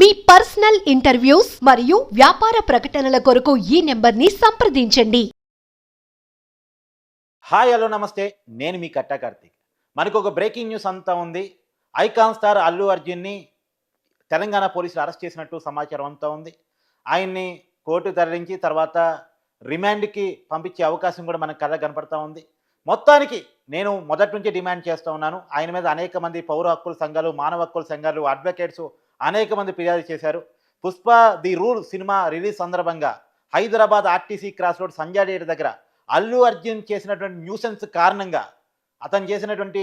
మీ personal interviews మరియు వ్యాపార ప్రకటనల కొరకు ఈ నెంబర్ని సంప్రదించండి. హాయ్ హలో నమస్తే. నేను మీ కట్టా కార్తీక్. మనకు ఒక బ్రేకింగ్ న్యూస్ అంతా ఉంది. ఐకాన్ స్టార్ అల్లు అర్జున్ని తెలంగాణ పోలీసులు అరెస్ట్ చేసినట్టు సమాచారం అంతా ఉంది. ఆయన్ని కోర్టు తరలించి తర్వాత రిమాండ్కి పంపించే అవకాశం కూడా మనకు కళ్ళ కనపడతా ఉంది. మొత్తానికి నేను మొదటి నుంచి డిమాండ్ చేస్తూ ఉన్నాను. ఆయన మీద అనేక మంది పౌర హక్కుల సంఘాలు మానవ హక్కుల సంఘాలు అడ్వకేట్స్ అనేక మంది ఫిర్యాదు చేశారు. Pushpa the rule cinema release సందర్భంగా హైదరాబాద్ ఆర్టీసీ క్రాస్ రోడ్ సంజాడేటి దగ్గర అల్లు అర్జున్ చేసినటువంటి న్యూసెన్స్ కారణంగా అతను చేసినటువంటి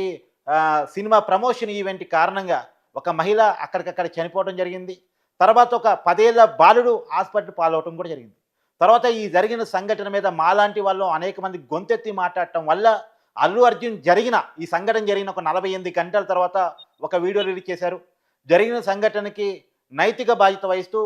సినిమా ప్రమోషన్ ఈవెంట్ కారణంగా ఒక మహిళ అక్కడికక్కడ చనిపోవడం జరిగింది. తర్వాత ఒక పదేళ్ళ బాలుడు హాస్పిటల్ పాలవటం కూడా జరిగింది. తర్వాత ఈ జరిగిన సంఘటన మీద మాలాంటి వాళ్ళు అనేక మంది గొంతెత్తి మాట్లాడటం వల్ల అల్లు అర్జున్ జరిగిన ఈ సంఘటన జరిగిన ఒక నలభై ఎనిమిది గంటల తర్వాత ఒక వీడియో రిలీజ్ చేశారు. జరిగిన సంఘటనకి నైతిక బాధ్యత వహిస్తూ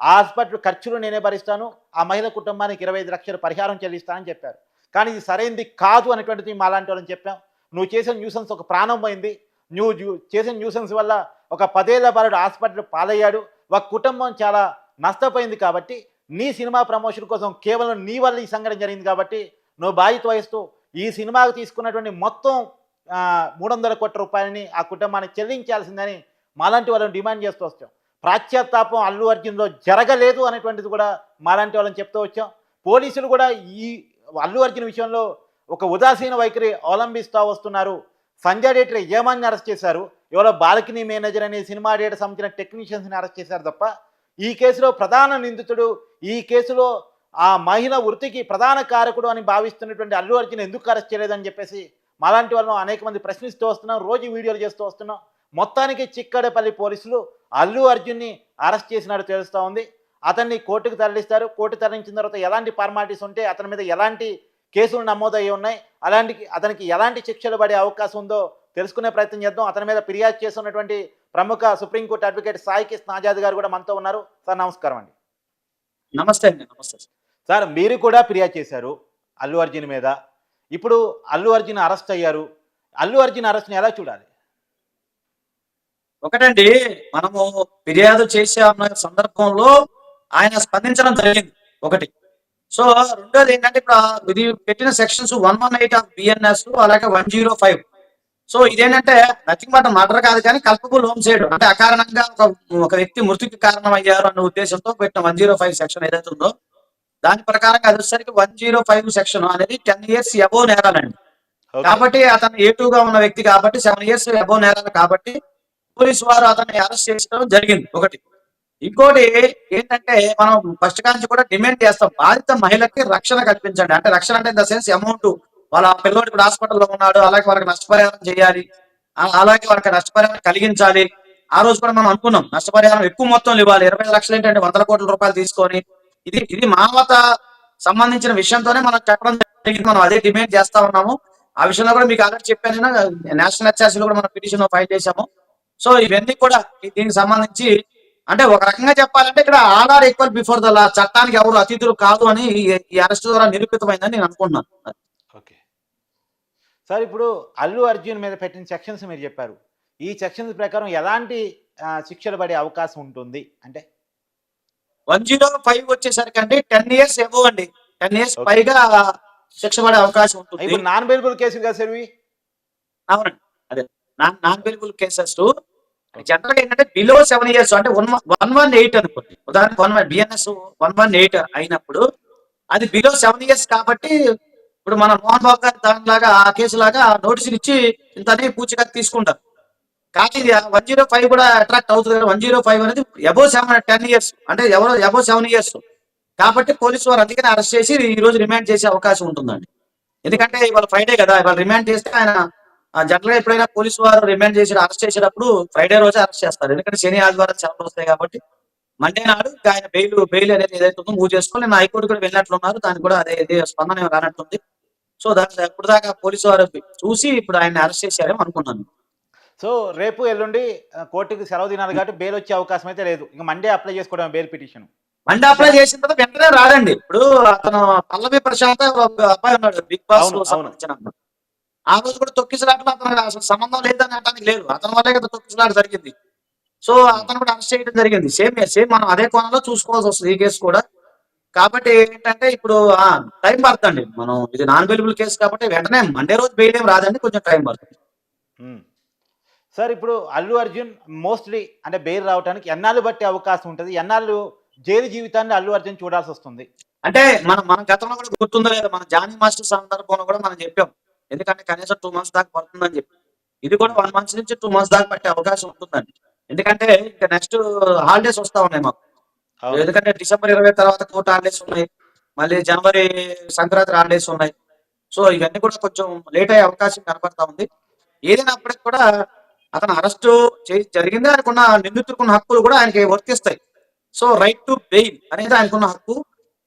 ఆ హాస్పిటల్ ఖర్చులు నేనే భరిస్తాను ఆ మహిళ కుటుంబానికి ఇరవై ఐదు లక్షల పరిహారం చెల్లిస్తానని చెప్పారు. కానీ ఇది సరైనది కాదు అనేటువంటిది మాలాంటి వాళ్ళని చెప్పాం. నువ్వు చేసిన న్యూసెన్స్ ఒక ప్రాణం పోయింది. నువ్వు చేసిన న్యూసెన్స్ వల్ల ఒక పదేళ్ళ బాలుడు హాస్పిటల్ పాలయ్యాడు. ఒక కుటుంబం చాలా నష్టపోయింది కాబట్టి నీ సినిమా ప్రమోషన్ కోసం కేవలం నీ వల్ల ఈ సంఘటన జరిగింది కాబట్టి నువ్వు బాధ్యత వహిస్తూ ఈ సినిమాకు తీసుకున్నటువంటి మొత్తం మూడు వందల కోట్ల రూపాయలని ఆ కుటుంబానికి చెల్లించాల్సిందని మాలాంటి వాళ్ళని డిమాండ్ చేస్తూ వచ్చాం. ప్రాచ్యాత్తాపం అల్లు అర్జున్లో జరగలేదు అనేటువంటిది కూడా మాలాంటి వాళ్ళని చెప్తూ వచ్చాం. పోలీసులు కూడా ఈ అల్లు అర్జున్ విషయంలో ఒక ఉదాసీన వైఖరి అవలంబిస్తూ వస్తున్నారు. సంజయ్ డేటర్ ఏమాన్ని అరెస్ట్ చేశారు. ఎవరో బాల్కనీ మేనేజర్ అనే సినిమా డేటర్ సంబంధించిన టెక్నీషియన్స్ని అరెస్ట్ చేశారు తప్ప ఈ కేసులో ప్రధాన నిందితుడు ఈ కేసులో ఆ మహిళ వృత్తికి ప్రధాన కారకుడు అని భావిస్తున్నటువంటి అల్లు అర్జున్ ఎందుకు అరెస్ట్ చేయలేదని చెప్పేసి మాలాంటి వాళ్ళను అనేక మంది ప్రశ్నిస్తూ వస్తున్నాం. రోజు వీడియోలు చేస్తూ వస్తున్నాం. మొత్తానికి చిక్కడపల్లి పోలీసులు అల్లు అర్జున్ని అరెస్ట్ చేసినట్టు తెలుస్తూ ఉంది. అతన్ని కోర్టుకు తరలిస్తారు. కోర్టు తరలించిన తర్వాత ఎలాంటి ఫార్మాలిటీస్ ఉంటే అతని మీద ఎలాంటి కేసులు నమోదయ్యి ఉన్నాయి అలాంటి అతనికి ఎలాంటి శిక్షలు పడే అవకాశం ఉందో తెలుసుకునే ప్రయత్నం చేద్దాం. అతని మీద ఫిర్యాదు చేస్తున్నటువంటి ప్రముఖ supreme court advocate Sai Krishna Azad గారు కూడా మనతో ఉన్నారు. సార్ నమస్కారం అండి. నమస్తే అండి నమస్తే సార్. సార్ మీరు కూడా ఫిర్యాదు చేశారు అల్లు అర్జున్ మీద. ఇప్పుడు అల్లు అర్జున్ అరెస్ట్ అయ్యారు. అల్లు అర్జున్ అరెస్ట్ని ఎలా చూడాలి? ఒకటండి మనము ఫిర్యాదు చేసే ఉన్న సందర్భంలో ఆయన స్పందించడం జరిగింది. ఒకటి. సో రెండోది ఏంటంటే ఇప్పుడు ఇది పెట్టిన sections one one eight of BNS అలాగే వన్ జీరో ఫైవ్. సో ఇదేంటంటే నథింగ్ బట్ మర్డర్ కాదు కానీ కల్పబుల్ హోమ్ సైడ్ అంటే అకారణంగా ఒక ఒక వ్యక్తి మృతికి కారణం అయ్యారు అన్న ఉద్దేశంతో పెట్టిన వన్ జీరో ఫైవ్ సెక్షన్ ఏదైతే ఉందో దాని ప్రకారంగా అది వచ్చేసరికి వన్ జీరో ఫైవ్ సెక్షన్ అనేది టెన్ ఇయర్స్ అబోవ్ నేరాలండి. కాబట్టి అతను ఏ గా ఉన్న వ్యక్తి కాబట్టి సెవెన్ ఇయర్స్ అబోవ్ నేరాలు కాబట్టి పోలీసు వారు అతన్ని అరెస్ట్ చేయడం జరిగింది. ఒకటి. ఇంకోటి ఏంటంటే మనం ఫస్ట్ కాంచి కూడా డిమాండ్ చేస్తాం. బాధిత మహిళకి రక్షణ కల్పించండి. అంటే రక్షణ అంటే ఇన్ ద సెన్స్ అమౌంట్. వాళ్ళ పిల్లవాడు ఇప్పుడు హాస్పిటల్లో ఉన్నాడు. అలాగే వాళ్ళకి నష్టపరిహారం చేయాలి. అలాగే వాళ్ళకి నష్టపరిహారం కలిగించాలి. ఆ రోజు కూడా మనం అనుకున్నాం. నష్టపరిహారం ఎక్కువ మొత్తం ఇవ్వాలి. ఇరవై లక్షలు ఏంటంటే వందల కోట్ల రూపాయలు తీసుకొని. ఇది ఇది మానవత సంబంధించిన విషయంతోనే మనం చెప్పడం జరిగింది. మనం అదే డిమాండ్ చేస్తా ఉన్నాము. ఆ విషయంలో కూడా మీకు ఆల్రెడీ చెప్పాను నేషనల్ హెచ్ఆర్సీలో కూడా మనం పిటిషన్ ఫైల్ చేశాము. సో ఇవన్నీ కూడా దీనికి సంబంధించి అంటే ఒక రకంగా చెప్పాలంటే ఇక్కడ all are equal before the law చట్టానికి ఎవరు అతిథులు కాదు అని ఈ- అరెస్ట్ ద్వారా నిరూపితమైందని నేను అనుకుంటున్నాను. ఓకే. సార్ ఇప్పుడు అల్లు అర్జున్ మీద పెట్టిన సెక్షన్స్ మీరు చెప్పారు. ఈ సెక్షన్స్ ప్రకారం ఎలాంటి శిక్షలు పడే అవకాశం ఉంటుంది? అంటే వన్ జీరో ఫైవ్ వచ్చేసరికి అండి టెన్ ఇయర్స్ ఎబో అండి. Ten years. పైగా శిక్ష పడే అవకాశం ఉంటుంది. ఇప్పుడు నాన్ బెయిలబుల్ కేసులు కదా సార్ ఇవి? అవునండి. అదే. నాన్ నాన్ బెయిలబుల్ కేసెస్ జనరల్గా ఏంటంటే బిలో సెవెన్ ఇయర్స్ అంటే వన్ వన్ వన్ ఎయిట్ అనుకోండి. ఉదాహరణకు one one BNS one one eight అయినప్పుడు అది బిలో సెవెన్ ఇయర్స్ కాబట్టి ఇప్పుడు మన మోహన్ బాబు గారు దానిలాగా ఆ కేసు లాగా నోటీసులు ఇచ్చి ఇంతనే పూచిగా తీసుకుంటారు. కానీ వన్ జీరో ఫైవ్ కూడా అట్రాక్ట్ అవుతుంది వన్ జీరో ఫైవ్ అనేది ఎబో సెవెన్ టెన్ ఇయర్స్ అంటే ఎవరో ఎబో సెవెన్ ఇయర్స్ కాబట్టి పోలీసు వారు అందుకని అరెస్ట్ చేసి ఈ రోజు రిమాండ్ చేసే అవకాశం ఉంటుందండి. ఎందుకంటే ఇవాళ ఫ్రైడే కదా ఇవాళ రిమాండ్ చేస్తే ఆయన జనరల్గా ఎప్పుడైనా పోలీసు వారు రిమాండ్ చేసి అరెస్ట్ చేసేటప్పుడు ఫ్రైడే రోజే అరెస్ట్ చేస్తారు. ఎందుకంటే శని ఆదివారం సెలవులు వస్తాయి కాబట్టి మండే నాడు ఆయన బెయిల్ బెయిల్ అనేది ఏదైతే ఉందో మూవ్ చేసుకొని నేను హైకోర్టు కూడా వెళ్ళినట్లున్నారు దానికి కూడా అదే ఇదే స్పందన రానట్టుంది. సో దాని ఇప్పుడు దాకా పోలీసు వారు చూసి ఇప్పుడు ఆయన అరెస్ట్ చేశారేమో అనుకున్నాను. సో రేపు ఎల్లుండి కోర్టుకి సెలవు దినాలు కాబట్టి బెయిల్ వచ్చే అవకాశం అయితే లేదు. ఇంకా మండే అప్లై చేసుకోవడం బెయిల్ పిటిషన్. మండే అప్లై చేసిన తర్వాత వెంటనే రాదండి ఇప్పుడు అతను పల్లవి ప్రశాంత్ అబ్బాయి ఉన్నాడు బిగ్ బాస్. సంబంధించిన. ఆ రోజు కూడా తొక్కిసలాటలో అతను అసలు సంబంధం లేదని అనడానికి లేదు. అతని వల్లే కదా తొక్కిసలాట జరిగింది. సో అతను కూడా అరెస్ట్ చేయడం జరిగింది. సేమ్ సేమ్ మనం అదే కోణంలో చూసుకోవాల్సి వస్తుంది ఈ కేసు కూడా. కాబట్టి ఏంటంటే ఇప్పుడు టైం పడుతుంది. మనం ఇది నాన్ బెయిలబుల్ కేసు కాబట్టి వెంటనే మండే రోజు బెయిల్ ఏం రాదండి కొంచెం టైం పడుతుంది. సార్ ఇప్పుడు అల్లు అర్జున్ మోస్ట్లీ అంటే బెయిల్ రావడానికి ఎన్నాళ్ళు బట్టి అవకాశం ఉంటుంది. ఎన్నాళ్ళు జైలు జీవితాన్ని అల్లు అర్జున్ చూడాల్సి వస్తుంది? అంటే మనం మన గతంలో కూడా గుర్తుందో లేదా మన జానీ మాస్టర్ సందర్భంలో కూడా మనం చెప్పాం. ఎందుకంటే కనీసం టూ మంత్స్ దాకా పడుతుందని చెప్పి. ఇది కూడా వన్ మంత్స్ నుంచి టూ మంత్స్ దాకా పట్టే అవకాశం ఉంటుందండి. ఎందుకంటే ఇంకా నెక్స్ట్ హాలిడేస్ వస్తా ఉన్నాయి మాకు. ఎందుకంటే డిసెంబర్ ఇరవై తర్వాత కోర్టు హాలిడేస్ ఉన్నాయి. మళ్ళీ జనవరి సంక్రాంతి హాలిడేస్ ఉన్నాయి. సో ఇవన్నీ కూడా కొంచెం లేట్ అయ్యే అవకాశం కనపడతా ఉంది. ఏదైనప్పటికీ కూడా అతను అరెస్ట్ జరిగింది ఆయనకున్న నిందితుకున్న హక్కులు కూడా ఆయనకి వర్తిస్తాయి. సో రైట్ టు బెయిల్ అనేది ఆయనకున్న హక్కు.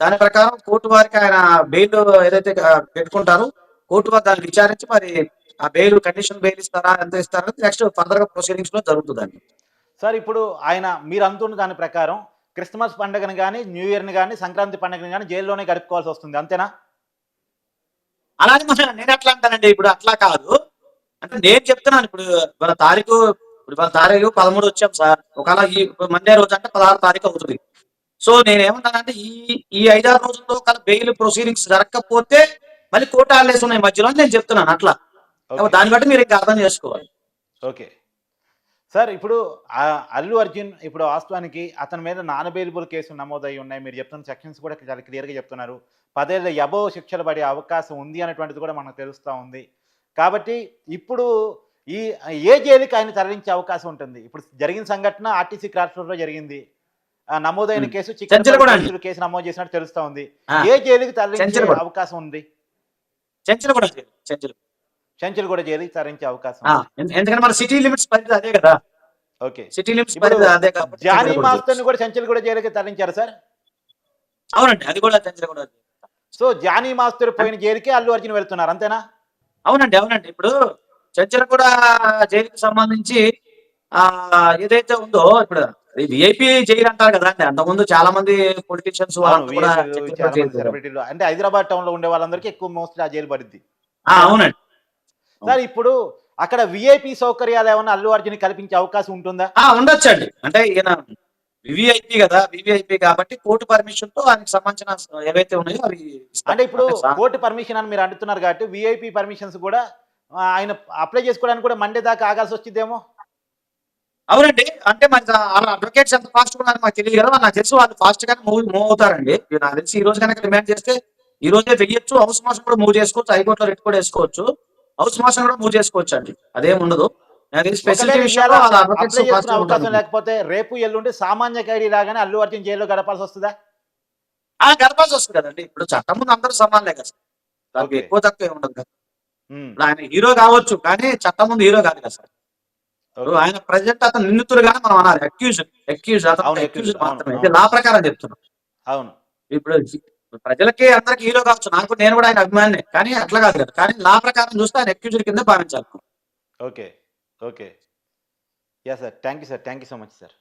దాని ప్రకారం కోర్టు వారికి ఆయన బెయిల్ ఏదైతే పెట్టుకుంటారో కోర్టు దాన్ని విచారించి మరి ఆ బెయిల్ కండిషన్ బెయిల్ ఇస్తారా ఎంత ఇస్తారా నెక్స్ట్ ఫర్దర్గా ప్రొసీడింగ్స్లో జరుగుతుందండి. సార్ ఇప్పుడు ఆయన మీరు అంటున్న దాని ప్రకారం క్రిస్మస్ పండుగను కానీ న్యూ ఇయర్ని కానీ సంక్రాంతి పండుగను కానీ జైల్లోనే గడుపుకోవాల్సి వస్తుంది. అంతేనా? అలాగే మన నేను ఎట్లా అంటానండి. ఇప్పుడు అట్లా కాదు. అంటే నేను చెప్తున్నాను ఇప్పుడు ఇవాళ తారీఖు ఇప్పుడు ఇవాళ తారీఖు పదమూడు వచ్చాం సార్. ఒకవేళ ఈ మండే రోజు అంటే పదహారు తారీఖు అవుతుంది. సో నేను ఏమంటానంటే ఈ ఈ ఐదారు రోజుల్లో ఒకవేళ బెయిల్ ప్రొసీడింగ్స్ జరగకపోతే మళ్ళీ కోర్టు హాలిడేస్ ఉన్నాయి మధ్యలో అని నేను చెప్తున్నాను అట్లా. దాన్ని బట్టి మీరు ఇంకా అర్థం చేసుకోవాలి. ఓకే. సార్ ఇప్పుడు అల్లు అర్జున్ ఇప్పుడు వాస్తవానికి అతని మీద నాన్ అవైలబుల్ కేసులు నమోదై ఉన్నాయి. మీరు చెప్తున్న సెక్షన్స్ కూడా చాలా క్లియర్గా చెప్తున్నారు. పదేళ్ళ ఎబో శిక్షలు పడే అవకాశం ఉంది అనేటువంటిది కూడా మనకు తెలుస్తూ ఉంది. కాబట్టి ఇప్పుడు ఈ ఏ జైలుకి ఆయన తరలించే అవకాశం ఉంటుంది? ఇప్పుడు జరిగిన సంఘటన ఆర్టీసీ క్రాస్ రోడ్లో జరిగింది నమోదైన. కేసు. చికెన్ కేసు నమోదు చేసినట్టు తెలుస్తా ఉంది. ఏ జైలుకి తరలించే. అవకాశం ఉంది? చెంచలు కూడా చేయాలి, చెంచలు. చెంచల్ కూడా జైలుకి తరలించే అవకాశం ఎందుకంటే మన సిటీ లిమిట్స్ పరిధి అదే కదా. ఓకే. సిటీ లిమిట్స్ పరిధి అదే కాబట్టి జానీ చెంచలు కూడా మాస్టర్ని కూడా చెంచల్ కూడా జైలుకి తరలించారు సార్? అవునండి అది కూడా చెంచలు కూడా సో జానీ మాస్టర్ పోయిన జైలుకి అల్లు అర్జున్ వెళ్తున్నారు అంతేనా? అవునండి అవునండి. ఇప్పుడు చర్చలు కూడా జైలుకి సంబంధించి ఆ ఏదైతే ఉందో ఇప్పుడు విఐపి జైలు అంటారు కదా అండి. అంతకుముందు చాలా మంది పొలిటీషియన్స్ సెలబ్రిటీలు అంటే హైదరాబాద్ టౌన్లో ఉండే వాళ్ళందరికీ ఎక్కువ మోస్ట్లీ ఆ జైలు పడుద్ది. ఆ, అవునండి. సార్ ఇప్పుడు అక్కడ విఐపి సౌకర్యాలు ఏమన్నా అల్లు అర్జున్ కల్పించే అవకాశం ఉంటుందా? ఆ ఉండొచ్చండి. అంటే ఈయన వివిఐపి కదా వివిఐపి కాబట్టి కోర్టు పర్మిషన్తో ఆయనకి సంబంధించిన ఏవైతే ఉన్నాయో అవి. అంటే ఇప్పుడు కోర్టు పర్మిషన్ అని మీరు అంటున్నారు కాబట్టి విఐపి పర్మిషన్స్ కూడా ఆయన అప్లై చేసుకోవడానికి కూడా మండే దాకా ఆగాల్సి వచ్చిందేమో అవునండి. అంటే మరి వాళ్ళ అడ్వకేట్స్ ఎంత ఫాస్ట్ ఉన్నారో మాకు తెలియదు కదా. నాకు తెలిసి వాళ్ళు ఫాస్ట్ గానే మూవ్ మూవ్ అవుతారండి. నాకు తెలిసి ఈ రోజు కనుక డిమాండ్ చేస్తే ఈ రోజే వెయ్యొచ్చు. హౌస్ మోషన్ కూడా మూవ్ చేసుకోవచ్చు. హైకోర్టులో రిట్ కూడా వేసుకోవచ్చు. హౌస్ మోషన్ కూడా మూవ్ చేసుకోవచ్చు అండి అదేం ఉండదు. అవకాశం లేకపోతే రేపు ఎల్లుండి సామాన్య ఖైదీ లాగానే అల్లు అర్జున్ జైల్లో గడపాల్సి వస్తుందా? ఆ గడపాల్సి వస్తుంది కదండి. ఇప్పుడు చట్టం ముందు అందరూ సమానలే కదా. సార్. దానికి. ఎక్కువ తక్కువ ఏమి ఉండదు కదా. ఆయన హీరో కావచ్చు కానీ చట్టం ముందు హీరో కాదు కదా సార్. ఆయన ప్రజెంట్ అతను నిందితుడుగానే మనం అనాలి. అక్యూజ్ అక్యూజ్ అతను అక్యూజ్ మాత్రమే. ఇది లా ప్రకారం చెప్తున్నాం. అవును. ఇప్పుడు ప్రజలకి అందరికి హీరో కావచ్చు. నాకు నేను కూడా ఆయన అభిమాని కానీ అట్లా కాదు కదా. కానీ లా ప్రకారం చూస్తే ఆయన అక్యూజ్డ్ కింద భావించాలి. Okay okay. Yeah sir thank you sir thank you so much sir